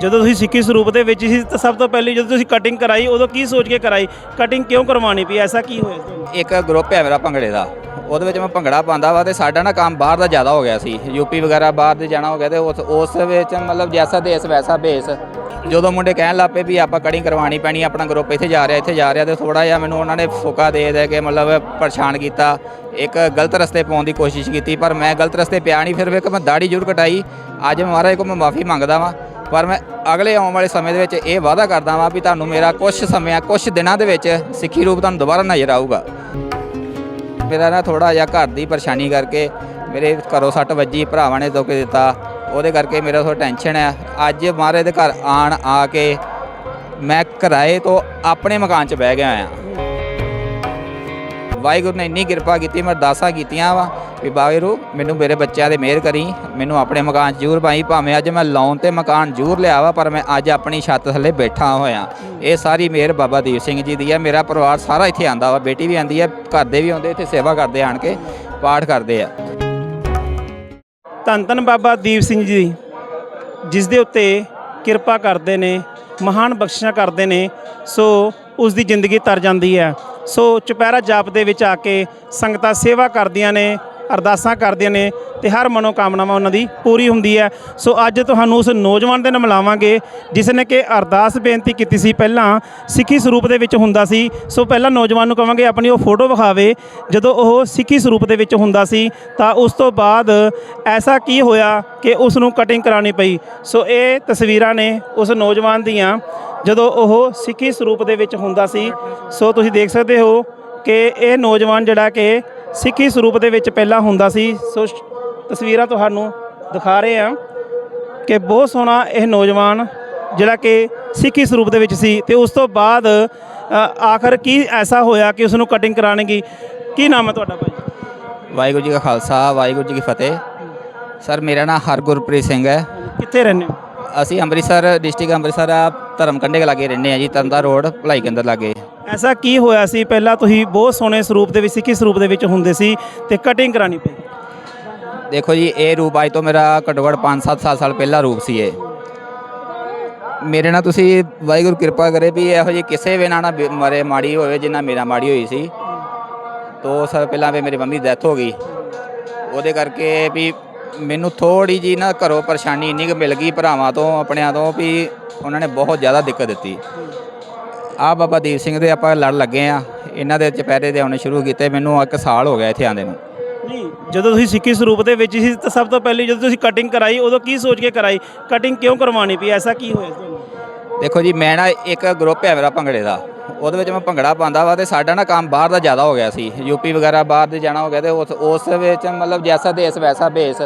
ਜਦੋਂ ਤੁਸੀਂ ਸਿੱਖੀ ਸਰੂਪ ਦੇ ਵਿੱਚ ਸੀ, ਤਾਂ ਸਭ ਤੋਂ ਪਹਿਲੀ ਜਦੋਂ ਤੁਸੀਂ ਕਟਿੰਗ ਕਰਾਈ, ਉਦੋਂ ਕੀ ਸੋਚ ਕੇ ਕਰਾਈ? ਕਟਿੰਗ ਕਿਉਂ ਕਰਵਾਉਣੀ ਪਈ? ਐਸਾ ਕੀ ਹੋਇਆ? ਇੱਕ ਗਰੁੱਪ ਹੈ ਮੇਰਾ ਭੰਗੜੇ ਦਾ। ਉਹਦੇ ਵਿੱਚ ਮੈਂ ਭੰਗੜਾ ਪਾਉਂਦਾ ਵਾ ਤੇ ਸਾਡਾ ਨਾ ਕੰਮ ਬਾਹਰ ਦਾ ਜ਼ਿਆਦਾ ਹੋ ਗਿਆ ਸੀ। ਯੂਪੀ ਵਗੈਰਾ ਬਾਹਰ ਦੇ ਜਾਣਾ ਹੋ ਗਿਆ ਤੇ ਉਸ ਉਸ ਵਿੱਚ ਮਤਲਬ ਜੈਸਾ ਦੇਸ ਵੈਸਾ ਭੇਸ ਜਦੋਂ ਮੁੰਡੇ ਕਹਿਣ ਲੱਪੇ ਵੀ ਆਪਾਂ ਕਟਿੰਗ ਕਰਵਾਉਣੀ ਪੈਣੀ, ਆਪਣਾ ਗਰੁੱਪ ਇੱਥੇ ਜਾ ਰਿਹਾ, ਇੱਥੇ ਜਾ ਰਿਹਾ ਤੇ ਥੋੜਾ ਜਿਹਾ ਮੈਨੂੰ ਉਹਨਾਂ ਨੇ ਫੋਕਾ ਦੇ ਦੇ ਕੇ ਮਤਲਬ ਪਰੇਸ਼ਾਨ ਕੀਤਾ। ਇੱਕ ਗਲਤ ਰਸਤੇ ਪਾਉਣ ਦੀ ਕੋਸ਼ਿਸ਼ ਕੀਤੀ, ਪਰ ਮੈਂ ਗਲਤ ਰਸਤੇ ਪਿਆ ਨਹੀਂ, ਫਿਰ ਵੇਖ ਮੈਂ ਦਾੜੀ ਜ਼ਰੂਰ ਕਟਾਈ। ਅੱਜ ਮਹਾਰਾਜ ਕੋਲ ਮੈਂ ਮਾਫੀ ਮੰਗਦਾ ਵਾਂ। ਪਰ ਮੈਂ ਅਗਲੇ ਆਉਣ ਵਾਲੇ ਸਮੇਂ ਦੇ ਵਿੱਚ ਇਹ ਵਾਅਦਾ ਕਰਦਾ ਵਾਂ ਵੀ ਤੁਹਾਨੂੰ ਮੇਰਾ ਕੁਝ ਸਮੇਂ ਕੁਝ ਦਿਨਾਂ ਦੇ ਵਿੱਚ ਸਿੱਖੀ ਰੂਪ ਤੁਹਾਨੂੰ ਦੁਬਾਰਾ ਨਜ਼ਰ ਆਊਗਾ। ਮੇਰਾ ਨਾ ਥੋੜਾ ਜਿਹਾ ਘਰ ਦੀ ਪਰੇਸ਼ਾਨੀ ਕਰਕੇ ਮੇਰੇ ਘਰੋਂ ਸੱਟ ਵੱਜੀ, ਭਰਾਵਾਂ ਨੇ ਦੁੱਖ ਦਿੱਤਾ। ਉਹਦੇ ਕਰਕੇ ਮੇਰਾ ਥੋੜਾ ਟੈਨਸ਼ਨ ਹੈ। ਅੱਜ ਮਹਾਰਾਜ ਦੇ ਘਰ ਆਣ, ਆ ਕੇ ਮੈਂ ਕਿਰਾਏ ਤੋਂ ਆਪਣੇ ਮਕਾਨ 'ਚ ਬਹਿ ਗਿਆ ਆ ਵਾਹਿਗੁਰੂ ਨੇ ਇੰਨੀ ਕਿਰਪਾ ਕੀਤੀ, ਮੈਂ ਅਰਦਾਸਾਂ ਕੀਤੀਆਂ ਵਾ ਵੀ ਵਾਹਿਗੁਰੂ, ਮੈਨੂੰ ਮੇਰੇ ਬੱਚਿਆਂ ਦੇ ਮਿਹਰ ਕਰੀ, ਮੈਨੂੰ ਆਪਣੇ ਮਕਾਨ 'ਚ ਜ਼ਰੂਰ ਪਾਈ, ਭਾਵੇਂ ਅੱਜ ਮੈਂ ਲੋਨ ਤੇ ਮਕਾਨ ਜ਼ਰੂਰ ਲਿਆ ਵਾ ਪਰ ਮੈਂ ਅੱਜ ਆਪਣੀ ਛੱਤ ਥੱਲੇ ਬੈਠਾ ਹੋਇਆ। ਇਹ ਸਾਰੀ ਮਿਹਰ ਬਾਬਾ ਦੀਪ ਸਿੰਘ ਜੀ ਦੀ ਹੈ। ਮੇਰਾ ਪਰਿਵਾਰ ਸਾਰਾ ਇੱਥੇ ਆਂਦਾ ਵਾ, ਬੇਟੀ ਵੀ ਆਂਦੀ ਹੈ, ਘਰ ਦੇ ਵੀ ਆਉਂਦੇ, ਇੱਥੇ ਸੇਵਾ ਕਰਦੇ ਆਣ ਕੇ, ਪਾਠ ਕਰਦੇ ਆ। ਧੰਨ ਧੰਨ ਬਾਬਾ ਦੀਪ ਸਿੰਘ ਜੀ, ਜਿਸ ਦੇ ਉੱਤੇ ਕਿਰਪਾ ਕਰਦੇ ਨੇ, ਮਹਾਨ ਬਖਸ਼ਿਸ਼ਾਂ ਕਰਦੇ ਨੇ, ਸੋ ਉਸ ਦੀ ਜ਼ਿੰਦਗੀ ਤਰ ਜਾਂਦੀ ਹੈ। ਸੋ ਚੁਪਹਿਰਾ ਜਾਪ ਦੇ ਵਿੱਚ ਆ ਕੇ ਸੰਗਤਾਂ ਸੇਵਾ ਕਰਦੀਆਂ ਨੇ ਅਰਦਾਸਾਂ ਕਰਦੀਆਂ ਨੇ ਤੇ ਹਰ ਮਨੋਕਾਮਨਾਵਾਂ ਉਹਨਾਂ ਦੀ ਪੂਰੀ ਹੁੰਦੀ ਹੈ। ਸੋ ਅੱਜ ਤੁਹਾਨੂੰ ਉਸ ਨੌਜਵਾਨ ਦੇ ਨਾਲ ਮਿਲਾਵਾਂਗੇ ਜਿਸ ਨੇ ਕਿ ਅਰਦਾਸ ਬੇਨਤੀ ਕੀਤੀ ਸੀ ਪਹਿਲਾਂ ਸਿੱਖੀ ਸਰੂਪ ਦੇ ਵਿੱਚ ਹੁੰਦਾ ਸੀ। ਸੋ ਪਹਿਲਾਂ ਨੌਜਵਾਨ ਨੂੰ ਕਵਾਂਗੇ, ਆਪਣੀ ਉਹ ਫੋਟੋ ਵਿਖਾਵੇ, ਜਦੋਂ ਉਹ ਸਿੱਖੀ ਸਰੂਪ ਦੇ ਵਿੱਚ ਹੁੰਦਾ ਸੀ, ਤਾਂ ਉਸ ਤੋਂ ਬਾਅਦ ਐਸਾ ਕੀ ਹੋਇਆ ਕਿ ਉਸ ਨੂੰ ਕਟਿੰਗ ਕਰਾਉਣੀ ਪਈ। ਸੋ ਇਹ ਤਸਵੀਰਾਂ ਨੇ ਉਸ ਨੌਜਵਾਨ ਦੀਆਂ, ਜਦੋਂ ਉਹ ਸਿੱਖੀ ਸਰੂਪ ਦੇ ਵਿੱਚ ਹੁੰਦਾ ਸੀ। ਸੋ ਤੁਸੀਂ ਦੇਖ ਸਕਦੇ ਹੋ ਕਿ ਇਹ ਨੌਜਵਾਨ ਜਿਹੜਾ ਕਿ ਸਿੱਖੀ ਸਰੂਪ ਦੇ ਵਿੱਚ ਪਹਿਲਾਂ ਹੁੰਦਾ ਸੀ। ਸੋ ਤਸਵੀਰਾਂ ਤੁਹਾਨੂੰ ਦਿਖਾ ਰਹੇ ਹਾਂ ਕਿ ਬਹੁਤ ਸੋਹਣਾ ਇਹ ਨੌਜਵਾਨ ਜਿਹੜਾ ਕਿ ਸਿੱਖੀ ਸਰੂਪ ਦੇ ਵਿੱਚ ਸੀ ਤੇ ਉਸ ਤੋਂ ਬਾਅਦ ਆਖਰ ਕੀ ਐਸਾ ਹੋਇਆ ਕਿ ਉਸ ਨੂੰ ਕਟਿੰਗ ਕਰਾਣਗੀ ਕੀ ਨਾਮ ਹੈ ਤੁਹਾਡਾ ਭਾਈ? ਵਾਹਿਗੁਰੂ ਜੀ ਕਾ ਖਾਲਸਾ ਵਾਹਿਗੁਰੂ ਜੀ ਕੀ ਫਤਿਹ। ਸਰ ਮੇਰਾ ਨਾਮ ਹਰਗੁਰਪ੍ਰੀਤ ਸਿੰਘ ਹੈ। ਕਿੱਥੇ ਰਹਿੰਦੇ ਹੋ? ਅਸੀਂ ਅੰਮ੍ਰਿਤਸਰ ਡਿਸਟ੍ਰਿਕਟ ਅੰਮ੍ਰਿਤਸਰ ਆ ਧਰਮ ਕੰਡੇ ਦੇ ਲਾਗੇ ਰਹਿੰਦੇ ਆ ਜੀ ਤੰਦਾ ਰੋਡ ਭਲਾਈ ਕੇਂਦਰ ਲਾਗੇ। ਐਸਾ ਕੀ ਹੋਇਆ ਸੀ? ਪਹਿਲਾਂ ਤੁਸੀਂ ਬਹੁਤ ਸੋਹਣੇ ਸਰੂਪ ਦੇ ਵਿੱਚ ਸਿੱਖੀ ਸਰੂਪ ਦੇ ਵਿੱਚ ਹੁੰਦੇ ਸੀ ਤੇ ਕਟਿੰਗ ਕਰਾਣੀ ਪਈ? ਦੇਖੋ ਜੀ, ਇਹ ਰੂਪ ਅੱਜ ਤੋਂ ਮੇਰਾ ਘੱਟੋ ਘੱਟ 5-7 ਸਾਲ ਪਹਿਲਾਂ ਰੂਪ ਸੀ ਇਹ। ਮੇਰੇ ਨਾਲ ਤੁਸੀਂ ਵਾਹਿਗੁਰੂ ਕਿਰਪਾ ਕਰੇ ਵੀ ਇਹੋ ਜਿਹੀ ਕਿਸੇ ਵੀ ਨਾ ਨਾ ਬੇ- ਮਰੇ ਮਾੜੀ ਹੋਵੇ ਜਿੰਨਾ ਮੇਰਾ ਮਾੜੀ ਹੋਈ ਸੀ। ਦੋ ਸਾਲ ਪਹਿਲਾਂ ਵੀ ਮੇਰੀ ਮੰਮੀ ਦੀ ਡੈਥ ਹੋ ਗਈ। ਉਹਦੇ ਕਰਕੇ ਵੀ ਮੈਨੂੰ ਥੋੜੀ ਜੀ ਨਾ ਘਰੋਂ ਪਰੇਸ਼ਾਨੀ ਇੰਨੀ ਕੁ ਮਿਲ ਗਈ ਭਰਾਵਾਂ ਤੋਂ, ਆਪਣਿਆਂ ਤੋਂ ਵੀ ਉਹਨਾਂ ਨੇ ਬਹੁਤ ਜ਼ਿਆਦਾ ਦਿੱਕਤ ਦਿੱਤੀ। ਆ ਬਾਬਾ ਦੀਪ ਸਿੰਘ ਦੇ ਆਪਾਂ ਲੜ ਲੱਗੇ ਆ। ਇਹਨਾਂ ਦੇ ਚੁਪਹਿਰੇ ਦੇ ਆਉਣੇ ਸ਼ੁਰੂ ਕੀਤੇ। ਮੈਨੂੰ ਇੱਕ ਸਾਲ ਹੋ ਗਿਆ ਇੱਥੇ ਆਂਦੇ ਨੂੰ। ਨਹੀਂ ਜਦੋਂ ਤੁਸੀਂ ਸਿੱਖੀ ਸਰੂਪ ਦੇ ਵਿੱਚ ਸੀ ਤਾਂ ਸਭ ਤੋਂ ਪਹਿਲੀ ਜਦੋਂ ਤੁਸੀਂ ਕਟਿੰਗ ਕਰਾਈ ਉਦੋਂ ਕੀ ਸੋਚ ਕੇ ਕਰਾਈ? ਕਟਿੰਗ ਕਿਉਂ ਕਰਵਾਉਣੀ ਪਈ? ਐਸਾ ਕੀ ਹੋਇਆ ਤੁਹਾਨੂੰ ਦੇਖੋ ਜੀ ਮੈਂ ਨਾ ਇੱਕ ਗਰੁੱਪ ਹੈ ਮੇਰਾ ਭੰਗੜੇ ਦਾ। ਉਹਦੇ ਵਿੱਚ ਮੈਂ ਭੰਗੜਾ ਪਾਉਂਦਾ ਵਾ ਤੇ ਸਾਡਾ ਨਾ ਕੰਮ ਬਾਹਰ ਦਾ ਜ਼ਿਆਦਾ ਹੋ ਗਿਆ ਸੀ। ਯੂਪੀ ਵਗੈਰਾ ਬਾਹਰ ਦੇ ਜਾਣਾ ਹੋ ਗਿਆ ਤੇ ਉਸ ਉਸ ਵਿੱਚ ਮਤਲਬ ਜੈਸਾ ਦੇਸ ਵੈਸਾ ਭੇਸ।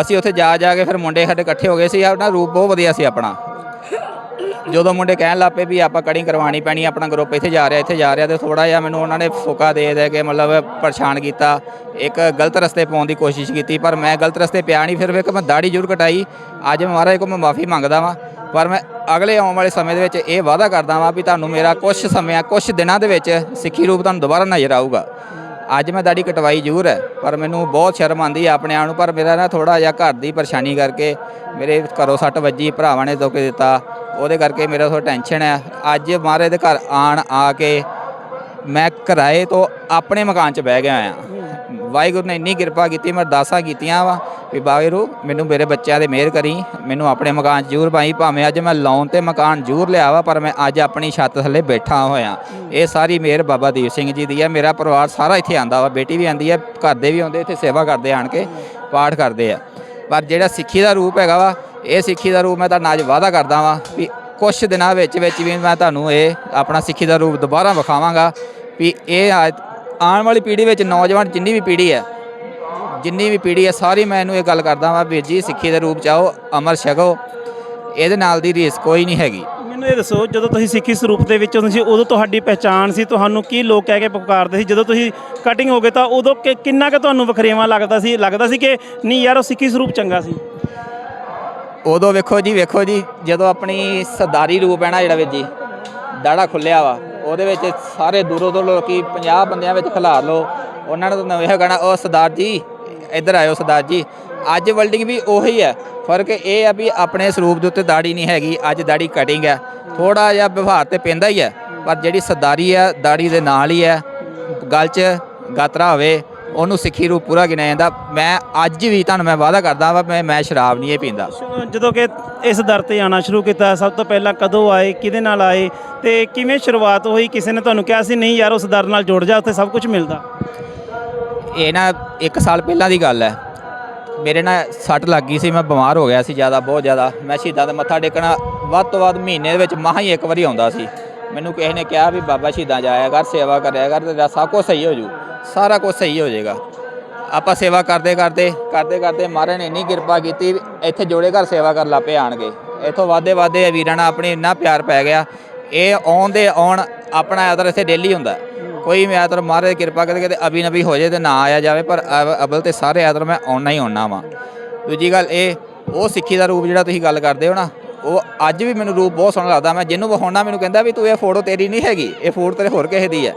ਅਸੀਂ ਉੱਥੇ ਜਾ ਜਾ ਕੇ ਫਿਰ ਮੁੰਡੇ ਸਾਡੇ ਇਕੱਠੇ ਹੋ ਗਏ ਸੀ। ਆਪਣਾ ਰੂਪ ਬਹੁਤ ਵਧੀਆ ਸੀ ਆਪਣਾ। ਜਦੋਂ ਮੁੰਡੇ ਕਹਿਣ ਲੱਪੇ ਵੀ ਆਪਾਂ ਕਟਿੰਗ ਕਰਵਾਉਣੀ ਪੈਣੀ, ਆਪਣਾ ਗਰੁੱਪ ਇੱਥੇ ਜਾ ਰਿਹਾ, ਇੱਥੇ ਜਾ ਰਿਹਾ ਤੇ ਥੋੜਾ ਜਿਹਾ ਮੈਨੂੰ ਉਹਨਾਂ ਨੇ ਫੋਕਾ ਦੇ ਦੇ ਕੇ ਮਤਲਬ ਪਰੇਸ਼ਾਨ ਕੀਤਾ। ਇੱਕ ਗਲਤ ਰਸਤੇ ਪਾਉਣ ਦੀ ਕੋਸ਼ਿਸ਼ ਕੀਤੀ, ਪਰ ਮੈਂ ਗਲਤ ਰਸਤੇ ਪਿਆ ਨਹੀਂ, ਫਿਰ ਵੇਖ ਮੈਂ ਦਾੜੀ ਜ਼ਰੂਰ ਕਟਾਈ। ਅੱਜ ਮਹਾਰਾਜ ਕੋਲ ਮੈਂ ਮਾਫੀ ਮੰਗਦਾ ਵਾਂ, ਪਰ ਮੈਂ ਅਗਲੇ ਆਉਣ ਵਾਲੇ ਸਮੇਂ ਦੇ ਵਿੱਚ ਇਹ ਵਾਅਦਾ ਕਰਦਾ ਵਾਂ ਵੀ ਤੁਹਾਨੂੰ ਮੇਰਾ ਕੁਝ ਸਮੇਂ ਕੁਝ ਦਿਨਾਂ ਦੇ ਵਿੱਚ ਸਿੱਖੀ ਰੂਪ ਤੁਹਾਨੂੰ ਦੁਬਾਰਾ ਨਜ਼ਰ ਆਊਗਾ। ਅੱਜ ਮੈਂ ਦਾੜੀ ਕਟਵਾਈ ਜ਼ਰੂਰ ਹੈ, ਪਰ ਮੈਨੂੰ ਬਹੁਤ ਸ਼ਰਮ ਆਉਂਦੀ ਹੈ ਆਪਣੇ ਆਪ ਨੂੰ, ਪਰ ਮੇਰਾ ਨਾ ਥੋੜਾ ਜਿਹਾ ਘਰ ਦੀ ਪਰੇਸ਼ਾਨੀ ਕਰਕੇ ਮੇਰੇ ਘਰੋਂ ਸੱਟ ਵੱਜੀ, ਭਰਾਵਾਂ ਨੇ ਦੁੱਖ ਦਿੱਤਾ। ਉਹਦੇ ਕਰਕੇ ਮੇਰਾ ਥੋੜਾ ਟੈਨਸ਼ਨ ਹੈ ਅੱਜ ਮਹਾਰਾਜ ਦੇ ਘਰ ਆਣ, ਆ ਕੇ ਮੈਂ ਕਿਰਾਏ ਤੋਂ ਆਪਣੇ ਮਕਾਨ 'ਚ ਬਹਿ ਗਿਆ ਆ। ਵਾਹਿਗੁਰੂ ਨੇ ਇੰਨੀ ਕਿਰਪਾ ਕੀਤੀ, ਮੈਂ ਅਰਦਾਸਾਂ ਕੀਤੀਆਂ ਵਾ ਵੀ ਵਾਹਿਗੁਰੂ, ਮੈਨੂੰ ਮੇਰੇ ਬੱਚਿਆਂ ਦੇ ਮਿਹਰ ਕਰੀ, ਮੈਨੂੰ ਆਪਣੇ ਮਕਾਨ 'ਚ ਜ਼ਰੂਰ ਪਾਈ। ਭਾਵੇਂ ਅੱਜ ਮੈਂ ਲੋਨ ਤੇ ਮਕਾਨ ਜ਼ਰੂਰ ਲਿਆ ਵਾ, ਪਰ ਮੈਂ ਅੱਜ ਆਪਣੀ ਛੱਤ ਥੱਲੇ ਬੈਠਾ ਹੋਇਆ। ਇਹ ਸਾਰੀ ਮਿਹਰ ਬਾਬਾ ਦੀਪ ਸਿੰਘ ਜੀ ਦੀ ਹੈ ਮੇਰਾ ਪਰਿਵਾਰ ਸਾਰਾ ਇੱਥੇ ਆਂਦਾ ਵਾ। ਬੇਟੀ ਵੀ ਆਂਦੀ ਹੈ ਘਰ ਦੇ ਵੀ ਆਉਂਦੇ, ਇੱਥੇ ਸੇਵਾ ਕਰਦੇ, ਆਣ ਕੇ ਪਾਠ ਕਰਦੇ ਆ। ਪਰ ਜਿਹੜਾ ਸਿੱਖੀ ਦਾ ਰੂਪ ਹੈਗਾ ਵਾ ਇਹ ਸਿੱਖੀ ਦਾ ਰੂਪ ਮੈਂ ਤਾਂ ਅੱਜ ਵਾਅਦਾ ਕਰਦਾ ਵਾਂ ਵੀ ਕੁਝ ਦਿਨਾਂ ਵਿੱਚ ਵਿੱਚ ਵੀ ਮੈਂ ਤੁਹਾਨੂੰ ਇਹ ਆਪਣਾ ਸਿੱਖੀ ਦਾ ਰੂਪ ਦੁਬਾਰਾ ਵਿਖਾਵਾਂਗਾ ਵੀ ਇਹ ਆਉਣ ਵਾਲੀ ਪੀੜ੍ਹੀ ਵਿੱਚ ਨੌਜਵਾਨ ਜਿੰਨੀ ਵੀ ਪੀੜ੍ਹੀ ਹੈ, ਜਿੰਨੀ ਵੀ ਪੀੜ੍ਹੀ ਹੈ, ਸਾਰੀ ਮੈਂ ਇਹਨੂੰ ਇਹ ਗੱਲ ਕਰਦਾ ਵਾਂ ਵੀਰ ਜੀ, ਸਿੱਖੀ ਦੇ ਰੂਪ ਚ ਆਓ, ਅਮਰ ਛਕੋ, ਇਹਦੇ ਨਾਲ ਦੀ ਰੀਸ ਕੋਈ ਨਹੀਂ ਹੈਗੀ। ਮੈਨੂੰ ਇਹ ਦੱਸੋ, ਜਦੋਂ ਤੁਸੀਂ ਸਿੱਖੀ ਸਰੂਪ ਦੇ ਵਿੱਚ ਹੁੰਦੇ ਸੀ, ਉਦੋਂ ਤੁਹਾਡੀ ਪਹਿਚਾਣ ਸੀ, ਤੁਹਾਨੂੰ ਕੀ ਲੋਕ ਕਹਿ ਕੇ ਪੁਕਾਰਦੇ ਸੀ? ਜਦੋਂ ਤੁਸੀਂ ਕਟਿੰਗ ਹੋ ਗਏ ਤਾਂ ਉਦੋਂ ਕਿ- ਕਿੰਨਾ ਕੁ ਤੁਹਾਨੂੰ ਵਖਰੇਵਾਂ ਲੱਗਦਾ ਸੀ? ਲੱਗਦਾ ਸੀ ਕਿ ਨਹੀਂ ਯਾਰ, ਉਹ ਸਿੱਖੀ ਸਰੂਪ ਚੰਗਾ ਸੀ। ਉਦੋਂ ਵੇਖੋ ਜੀ ਵੇਖੋ ਜੀ, ਜਦੋਂ ਆਪਣੀ ਸਰਦਾਰੀ ਰੂਪ ਹੈ ਨਾ ਜਿਹੜਾ ਵੀਰ ਜੀ, ਦਾੜਾ ਖੁੱਲਿਆ ਵਾ, ਉਹਦੇ ਵਿੱਚ ਸਾਰੇ ਦੂਰੋਂ ਦੂਰੋਂ ਲੋਕੀ 50 ਬੰਦਿਆਂ ਵਿੱਚ ਖਿਲਾਰ ਲਓ, ਉਹਨਾਂ ਨੂੰ ਤਾਂ ਨਵੇਂ ਕਹਿਣਾ, ਉਹ ਸਰਦਾਰ ਜੀ, ਇੱਧਰ ਆਇਓ ਸਰਦਾਰ ਜੀ, ਅੱਜ ਵਰਲਡਿੰਗ ਵੀ ਉਹੀ ਹੈ, ਫ਼ਰਕ ਇਹ ਆ ਵੀ ਆਪਣੇ ਸਰੂਪ ਦੇ ਉੱਤੇ ਦਾੜੀ ਨਹੀਂ ਹੈਗੀ, ਅੱਜ ਦਾੜੀ ਕਟਿੰਗ ਹੈ ਥੋੜਾ ਜਿਹਾ ਵਿਵਹਾਰ ਤੇ ਪੈਂਦਾ ਹੀ ਹੈ, ਪਰ ਜਿਹੜੀ ਸਰਦਾਰੀ ਹੈ, ਦਾੜੀ ਦੇ ਨਾਲ ਹੀ ਹੈ, ਗਲ 'ਚ ਗਾਤਰਾ ਹੋਵੇ ਉਹਨੂੰ ਸਿੱਖੀ ਰੂਪ ਪੂਰਾ ਗਿਣਿਆ ਜਾਂਦਾ। ਮੈਂ ਅੱਜ ਵੀ ਤੁਹਾਨੂੰ ਮੈਂ ਵਾਅਦਾ ਕਰਦਾ ਵਾ ਮੈਂ ਮੈਂ ਸ਼ਰਾਬ ਨਹੀਂ ਇਹ ਪੀਂਦਾ। ਜਦੋਂ ਕਿ ਇਸ ਦਰ ਤੇ ਆਣਾ ਸ਼ੁਰੂ ਕੀਤਾ ਸਭ ਤੋਂ ਪਹਿਲਾਂ ਕਦੋਂ ਆਏ ਕਿਹਦੇ ਨਾਲ ਆਏ ਤੇ ਕਿਵੇਂ ਸ਼ੁਰੂਆਤ ਹੋਈ? ਕਿਸੇ ਨੇ ਤੁਹਾਨੂੰ ਕਿਹਾ ਸੀ ਨਹੀਂ ਯਾਰ ਉਸ ਦਰ ਨਾਲ ਜੁੜ ਜਾ ਉੱਥੇ ਸਭ ਕੁਝ ਮਿਲਦਾ। ਇਹ ਨਾ ਇੱਕ ਸਾਲ ਪਹਿਲਾਂ ਦੀ ਗੱਲ ਹੈ। ਮੇਰੇ ਨਾਲ ਸੱਟ ਲੱਗ ਗਈ ਸੀ ਮੈਂ ਬਿਮਾਰ ਹੋ ਗਿਆ ਸੀ ਜ਼ਿਆਦਾ ਬਹੁਤ ਜ਼ਿਆਦਾ। ਮੈਂ ਸ਼ਹੀਦਾਂ ਦੇ ਮੱਥਾ ਟੇਕਣਾ ਵੱਧ ਤੋਂ ਵੱਧ ਮਹੀਨੇ ਦੇ ਵਿੱਚ ਮਹਾ ਹੀ ਇੱਕ ਵਾਰੀ ਆਉਂਦਾ ਸੀ। ਮੈਨੂੰ ਕਿਸੇ ਨੇ ਕਿਹਾ ਵੀ ਬਾਬਾ ਸ਼ਹੀਦਾਂ ਜਾਇਆ ਕਰ, ਸੇਵਾ ਕਰਿਆ ਕਰ ਤੇਰਾ ਸਭ ਕੁਝ ਸਹੀ ਹੋ ਜੂ, ਸਾਰਾ ਕੁਝ ਸਹੀ ਹੋ ਜਾਏਗਾ। ਆਪਾਂ ਸੇਵਾ ਕਰਦੇ ਕਰਦੇ ਕਰਦੇ ਕਰਦੇ ਮਹਾਰਾਜ ਨੇ ਇੰਨੀ ਕਿਰਪਾ ਕੀਤੀ ਵੀ ਇੱਥੇ ਜੋੜੇ ਘਰ ਸੇਵਾ ਕਰ ਲਾਪੇ ਆਣਗੇ। ਇੱਥੋਂ ਵਾਦੇ ਵਾਦੇ ਵੀਰਾਂ ਨਾਲ ਆਪਣੀ ਇੰਨਾ ਪਿਆਰ ਪੈ ਗਿਆ, ਇਹ ਆਉਣ ਦੇ ਆਉਣ ਆਪਣਾ ਆਦਰ ਇੱਥੇ ਡੇਲੀ ਹੁੰਦਾ। ਕੋਈ ਮੈਂ ਐਤਰ ਮਹਾਰਾਜ ਦੀ ਕਿਰਪਾ ਕਰਕੇ ਤੇ ਅਬੀ ਨਬੀ ਹੋ ਜੇ ਤੇ ਨਾ ਆਇਆ ਜਾਵੇ, ਪਰ ਅਬਲ ਅਵਲ ਤੇ ਸਾਰੇ ਆਦਰ ਮੈਂ ਆਉਣਾ ਹੀ ਆਉਣਾ ਵਾਂ। ਦੂਜੀ ਗੱਲ ਇਹ, ਉਹ ਸਿੱਖੀ ਦਾ ਰੂਪ ਜਿਹੜਾ ਤੁਸੀਂ ਗੱਲ ਕਰਦੇ ਹੋ ਨਾ ਉਹ ਅੱਜ ਵੀ ਮੈਨੂੰ ਰੂਪ ਬਹੁਤ ਸੋਹਣਾ ਲੱਗਦਾ। ਮੈਂ ਜਿਹਨੂੰ ਵਿਖਾਉਣਾ ਮੈਨੂੰ ਕਹਿੰਦਾ ਵੀ ਤੂੰ ਇਹ ਫੋਟੋ ਤੇਰੀ ਨਹੀਂ ਹੈਗੀ ਇਹ ਫੋਟੋ ਤੇਰੇ ਹੋਰ ਕਿਸੇ ਦੀ ਹੈ।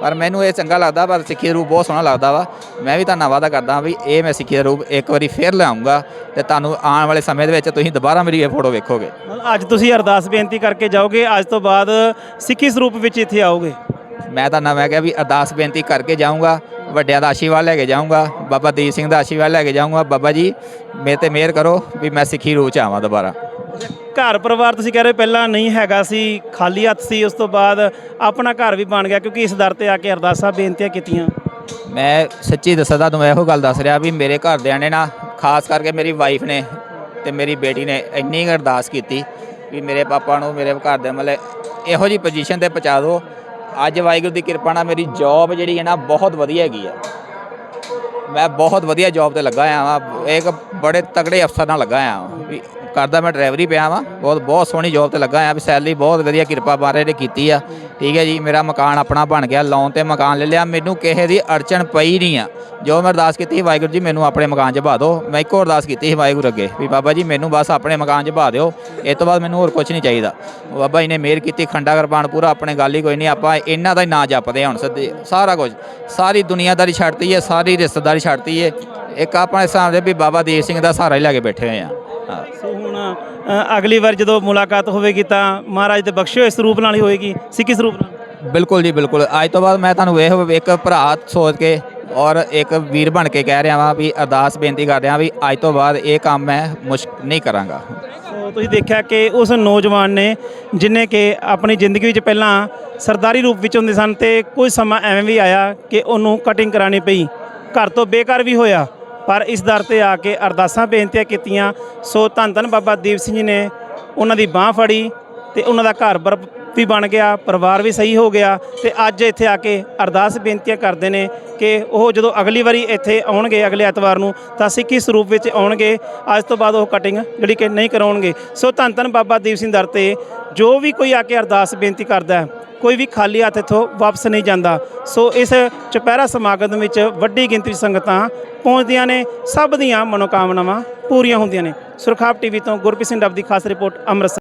ਪਰ ਮੈਨੂੰ ਇਹ ਚੰਗਾ ਲੱਗਦਾ ਪਰ ਸਿੱਖੀ ਦਾ ਰੂਪ ਬਹੁਤ ਸੋਹਣਾ ਲੱਗਦਾ ਵਾ। ਮੈਂ ਵੀ ਤੁਹਾਨੂੰ ਵਾਅਦਾ ਕਰਦਾ ਵੀ ਇਹ ਮੈਂ ਸਿੱਖੀ ਦਾ ਰੂਪ ਇੱਕ ਵਾਰੀ ਫੇਰ ਲਿਆਉਂਗਾ ਤੇ ਤੁਹਾਨੂੰ ਆਉਣ ਵਾਲੇ ਸਮੇਂ ਦੇ ਵਿੱਚ ਤੁਸੀਂ ਦੁਬਾਰਾ ਮੇਰੀ ਇਹ ਫੋਟੋ ਵੇਖੋਗੇ। ਅੱਜ ਤੁਸੀਂ ਅਰਦਾਸ ਬੇਨਤੀ ਕਰਕੇ ਜਾਓਗੇ ਅੱਜ ਤੋਂ ਬਾਅਦ ਸਿੱਖੀ ਸਰੂਪ ਵਿੱਚ ਇੱਥੇ ਆਓਗੇ। ਮੈਂ ਤਾਂ ਨਾ ਮੈਂ ਕਿਹਾ ਵੀ ਅਰਦਾਸ ਬੇਨਤੀ ਕਰਕੇ ਜਾਊਂਗਾ ਵੱਡਿਆਂ ਦਾ ਆਸ਼ੀਰਵਾਦ ਲੈ ਕੇ ਜਾਊਂਗਾ ਬਾਬਾ ਦੀਪ ਸਿੰਘ ਦਾ ਆਸ਼ੀਰਵਾਦ ਲੈ ਕੇ ਜਾਊਂਗਾ। ਬਾਬਾ ਜੀ ਮੇਰੇ ਤੇ ਮਿਹਰ ਕਰੋ ਵੀ ਮੈਂ ਸਿੱਖੀ ਰੂਪ ਚ ਆਵਾਂ ਦੁਬਾਰਾ। ਘਰ ਪਰਿਵਾਰ ਤੁਸੀਂ ਕਹਿ ਰਹੇ ਪਹਿਲਾਂ ਨਹੀਂ ਹੈਗਾ ਸੀ, ਖਾਲੀ ਹੱਥ ਸੀ, ਉਸ ਤੋਂ ਬਾਅਦ ਆਪਣਾ ਘਰ ਵੀ ਬਣ ਗਿਆ ਕਿਉਂਕਿ ਇਸ ਦਰ ਤੇ ਆ ਕੇ ਅਰਦਾਸਾਂ ਬੇਨਤੀਆਂ ਕੀਤੀਆਂ। ਮੈਂ ਸੱਚੀ ਦੱਸਦਾ ਤੁਹਾਨੂੰ ਇਹੋ ਗੱਲ ਦੱਸ ਰਿਹਾ ਵੀ ਮੇਰੇ ਘਰਦਿਆਂ ਨੇ ਨਾ, ਖਾਸ ਕਰਕੇ ਮੇਰੀ ਵਾਈਫ ਨੇ ਤੇ ਮੇਰੀ ਬੇਟੀ ਨੇ ਇੰਨੀ ਕੁ ਅਰਦਾਸ ਕੀਤੀ ਵੀ ਮੇਰੇ ਪਾਪਾ ਨੂੰ, ਮੇਰੇ ਘਰ ਦੇ ਮਤਲਬ ਇਹੋ ਜੀ ਪੋਜੀਸ਼ਨ ਤੇ ਪਹੁੰਚਾ ਦਿਓ। ਅੱਜ ਵਾਹਿਗੁਰੂ ਦੀ ਕਿਰਪਾ ਨਾਲ ਮੇਰੀ ਜੌਬ ਜਿਹੜੀ ਹੈ ਨਾ ਬਹੁਤ ਵਧੀਆ ਹੈਗੀ ਆ। ਮੈਂ ਬਹੁਤ ਵਧੀਆ ਜੌਬ ਤੇ ਲੱਗਾ ਆ ਵਾਂ, ਇੱਕ ਬੜੇ ਤਗੜੇ ਅਫਸਰ ਨਾਲ ਲੱਗਾ ਆ ਵੀ ਕਰਦਾ, ਮੈਂ ਡਰਾਈਵਰੀ ਪਿਆ ਵਾਂ। ਬਹੁਤ ਬਹੁਤ ਸੋਹਣੀ ਜੌਬ ਤੇ ਲੱਗਾ ਆ ਵੀ ਸੈਲਰੀ ਬਹੁਤ ਵਧੀਆ ਕਿਰਪਾ ਬਾਰੇ ਨੇ ਕੀਤੀ ਆ। ਠੀਕ ਹੈ ਜੀ, ਮੇਰਾ ਮਕਾਨ ਆਪਣਾ ਬਣ ਗਿਆ ਲੋਨ ਤੇ ਮਕਾਨ ਲੈ ਲਿਆ। ਮੈਨੂੰ ਕਿਸੇ ਦੀ ਅੜਚਣ ਪਈ ਨਹੀਂ ਆ। ਜੋ ਮੈਂ ਅਰਦਾਸ ਕੀਤੀ ਸੀ, ਵਾਹਿਗੁਰੂ ਜੀ, ਮੈਨੂੰ ਆਪਣੇ ਮਕਾਨ 'ਚ ਬਹਾ ਦਿਓ। ਮੈਂ ਇੱਕੋ ਅਰਦਾਸ ਕੀਤੀ ਸੀ, ਵਾਹਿਗੁਰੂ ਅੱਗੇ, ਵੀ ਬਾਬਾ ਜੀ, ਮੈਨੂੰ ਬਸ ਆਪਣੇ ਮਕਾਨ 'ਚ ਬਹਾ ਦਿਓ। ਇਸ ਤੋਂ ਬਾਅਦ ਮੈਨੂੰ ਹੋਰ ਕੁਝ ਨਹੀਂ ਚਾਹੀਦਾ। ਬਾਬਾ ਜੀ ਨੇ ਮਿਹਰ ਕੀਤੀ, ਖੰਡਾ ਕਿਰਪਾਨ ਪੂਰਾ, ਆਪਣੇ ਗੱਲ ਹੀ ਕੋਈ ਨਹੀਂ। ਆਪਾਂ ਇਹਨਾਂ ਦਾ ਹੀ ਨਾਂ ਜਪਦੇ ਹੁਣ ਸੱਦੇ, ਸਾਰਾ ਕੁਝ ਸਾਰੀ ਦੁਨੀਆਦਾਰੀ ਛੱਡਤੀ ਹੈ, ਸਾਰੀ ਰਿਸ਼ਤੇਦਾਰੀ ਛੱਡਤੀ ਹੈ। ਇੱਕ ਆਪਣੇ ਹਿਸਾਬ ਦੇ ਵੀ ਬਾਬਾ ਦੀਪ ਸਿੰਘ ਦਾ ਸਹਾਰਾ ਹੀ ਲੈ ਕੇ ਬੈਠੇ ਹੋਏ ਆ। ਹਾਂ ਸੋ ਹੁਣ ਅ, ਅਗਲੀ ਵਾਰ ਜਦੋਂ ਮੁਲਾਕਾਤ ਹੋਵੇਗੀ ਤਾਂ ਮਹਾਰਾਜ ਦੇ ਬਖਸ਼ੇ ਹੋਏ ਸਰੂਪ ਨਾਲ ਹੀ ਹੋਏਗੀ। ਸਿੱਖੀ ਸਰੂਪ ਨਾਲ? ਬਿਲਕੁਲ ਜੀ ਬਿਲਕੁਲ। ਅੱਜ ਤੋਂ ਬਾਅਦ ਮੈਂ ਤੁਹਾਨੂੰ ਇਹ ਇੱਕ ਭਰਾ ਸੋਚ ਕੇ ਔਰ ਇੱਕ ਵੀਰ ਬਣ ਕੇ ਕਹਿ ਰਿਹਾ ਵਾਂ ਵੀ ਅਰਦਾਸ ਬੇਨਤੀ ਕਰ ਰਿਹਾ ਵੀ ਅੱਜ ਤੋਂ ਬਾਅਦ ਇਹ ਕੰਮ ਮੈਂ ਮੁਸ਼ਕ ਨਹੀਂ ਕਰਾਂਗਾ। ਸੋ ਤੁਸੀਂ ਦੇਖਿਆ ਕਿ ਉਸ ਨੌਜਵਾਨ ਨੇ ਜਿਨੇ ਕਿ ਆਪਣੀ ਜ਼ਿੰਦਗੀ ਵਿੱਚ ਪਹਿਲਾਂ ਸਰਦਾਰੀ ਰੂਪ ਵਿੱਚ ਹੁੰਦੇ ਸਨ ਤੇ ਕੁਝ ਸਮਾਂ ਐਵੇਂ ਵੀ ਆਇਆ ਕਿ ਉਹਨੂੰ ਕਟਿੰਗ ਕਰਾਣੀ ਪਈ। ਘਰ ਤੋਂ ਬੇਕਾਰ ਵੀ ਹੋਇਆ। ਪਰ ਇਸ ਦਰ ਤੇ ਆ ਕੇ ਅਰਦਾਸਾਂ ਬੇਨਤੀਆਂ ਕੀਤੀਆਂ। ਸੋ ਧੰਨ ਧੰਨ ਬਾਬਾ ਦੀਪ ਸਿੰਘ ਜੀ ਨੇ ਉਹਨਾਂ ਦੀ ਬਾਹ ਫੜੀ ਤੇ ਉਹਨਾਂ ਦਾ ਘਰ ਬਰ ਵੀ ਬਣ ਗਿਆ, ਪਰਿਵਾਰ ਵੀ ਸਹੀ ਹੋ ਗਿਆ ਤੇ ਅੱਜ ਇੱਥੇ ਆ ਕੇ ਅਰਦਾਸ ਬੇਨਤੀਆਂ ਕਰਦੇ ਨੇ ਕਿ ਉਹ ਜਦੋਂ ਅਗਲੀ ਵਾਰੀ ਇੱਥੇ ਆਉਣਗੇ ਅਗਲੇ ਐਤਵਾਰ ਨੂੰ ਤਾਂ ਸਿੱਖੀ ਸਰੂਪ ਵਿੱਚ ਆਉਣਗੇ? ਅੱਜ ਤੋਂ ਬਾਅਦ ਉਹ ਕਟਿੰਗ ਜਿਹੜੀ ਕਿ ਨਹੀਂ ਕਰਾਉਣਗੇ। ਸੋ ਧੰਨ ਧੰਨ ਬਾਬਾ ਦੀਪ ਸਿੰਘ ਦਰ ਤੇ ਜੋ ਵੀ ਕੋਈ ਆ ਕੇ ਅਰਦਾਸ ਬੇਨਤੀ ਕਰਦਾ ਹੈ ਕੋਈ ਵੀ ਖਾਲੀ ਹੱਥ ਇੱਥੋਂ ਵਾਪਸ ਨਹੀਂ ਜਾਂਦਾ। ਸੋ ਇਸ ਚੁਪਹਿਰਾ ਸਮਾਗਮ ਵਿੱਚ ਵੱਡੀ ਗਿਣਤੀ ਵਿੱਚ ਸੰਗਤਾਂ ਪਹੁੰਚਦੀਆਂ ਨੇ, ਸਭ ਦੀਆਂ ਮਨੋਕਾਮਨਾਵਾਂ ਪੂਰੀਆਂ ਹੁੰਦੀਆਂ ਨੇ। ਸੁਰਖਾਬ ਟੀਵੀ ਤੋਂ ਗੁਰਪ੍ਰੀਤ ਸਿੰਘ ਡੱਬ ਦੀ ਖਾਸ ਰਿਪੋਰਟ ਅੰਮ੍ਰਿਤਸਰ।